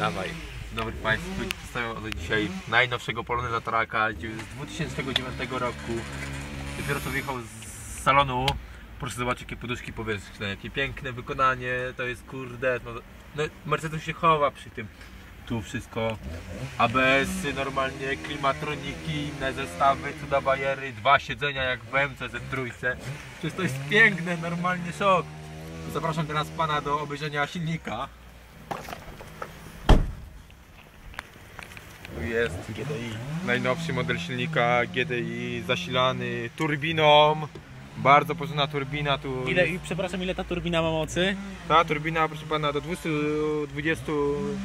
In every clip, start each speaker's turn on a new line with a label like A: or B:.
A: Dawaj. Dobry Państwu, przedstawiam od dzisiaj najnowszego Poloneza Traka z 2009 roku. Dopiero co wyjechał z salonu. Proszę zobaczyć jakie poduszki powietrzne, jakie piękne wykonanie, to jest kurde. No, no Mercedes się chowa przy tym. Tu wszystko. ABS, -y, normalnie klimatroniki, inne zestawy, cuda bajery, dwa siedzenia jak w BMC Z3. Przecież to jest piękne, normalnie szok. Zapraszam teraz Pana do obejrzenia silnika. Jest GDI. Najnowszy model silnika GDI zasilany turbiną. Bardzo porządna turbina tu.
B: Ile, i przepraszam, ile ta turbina ma mocy?
A: Ta turbina, proszę pana, do 220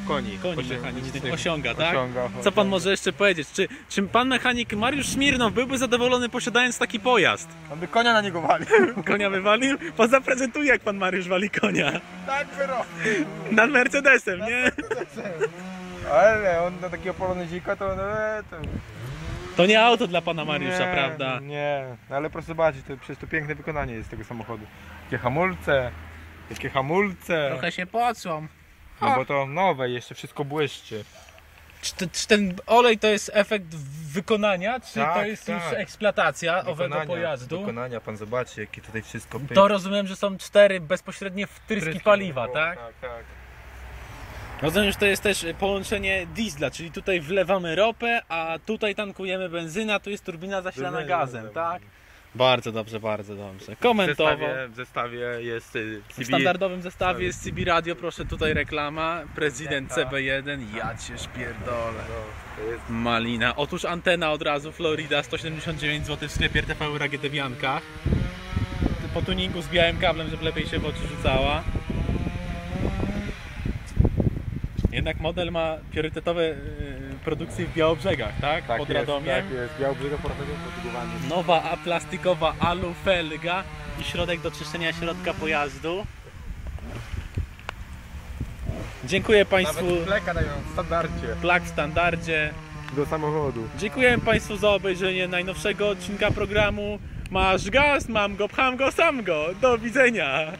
A: koni.
B: Koni
A: Osie-
B: mechanicznych osiąga, tak?
A: Osiąga,
B: Co pan może jeszcze powiedzieć? Czy, czy pan mechanik Mariusz Smirnow byłby zadowolony posiadając taki pojazd?
A: Aby konia na niego walił.
B: Konia wywalił? Pan zaprezentuje jak pan Mariusz wali konia.
A: tak wyrobił.
B: Nad Mercedesem, nie?
A: Ale on do takiego polonezika to, no, e, to...
B: To nie auto dla pana Mariusza,
A: nie,
B: prawda?
A: Nie, no ale proszę zobaczyć, to przecież to piękne wykonanie jest tego samochodu. Jakie hamulce, jakie hamulce.
B: Trochę się pocą.
A: No bo to nowe, jeszcze wszystko błyszczy.
B: Czy, czy ten olej to jest efekt wykonania, czy
A: Tak,
B: to jest już
A: tak.
B: eksploatacja owego
A: Wykonania,
B: pojazdu?
A: Wykonania, pan zobaczy, jakie tutaj wszystko pyk.
B: To rozumiem, że są cztery bezpośrednie wtryski
A: Tryski
B: paliwa,
A: było,
B: tak?
A: Tak, tak.
B: Rozumiem, że to jest też połączenie diesla, czyli tutaj wlewamy ropę, a tutaj tankujemy benzyna, tu jest turbina zasilana
A: Benzyna,
B: gazem, tak? Bardzo dobrze, bardzo dobrze.
A: W
B: Komentowo.
A: zestawie, w zestawie jest y,
B: W
A: CB.
B: standardowym zestawie jest CB Radio, proszę tutaj reklama. Prezydent
A: Tak.
B: CB1, ja cię szpierdolę.
A: No, to jest
B: Malina. Otóż antena od razu, Florida, 179 zł w sklepie RTV Jankach. Po tuningu z białym kablem, żeby lepiej się w oczy rzucała. Jednak model ma priorytetowe y, produkcje w Białobrzegach, tak?
A: tak
B: Pod
A: jest,
B: Radomiem.
A: tak jest. Białobrzega podbudowany.
B: Nowa a plastikowa alu felga i środek do czyszczenia środka pojazdu. Dziękuję Państwu.
A: Nawet fleka dają w standardzie
B: Plak w standardzie.
A: do samochodu.
B: Dziękuję Państwu za obejrzenie najnowszego odcinka programu. Masz gaz, mam go, pcham go, sam go. Do widzenia.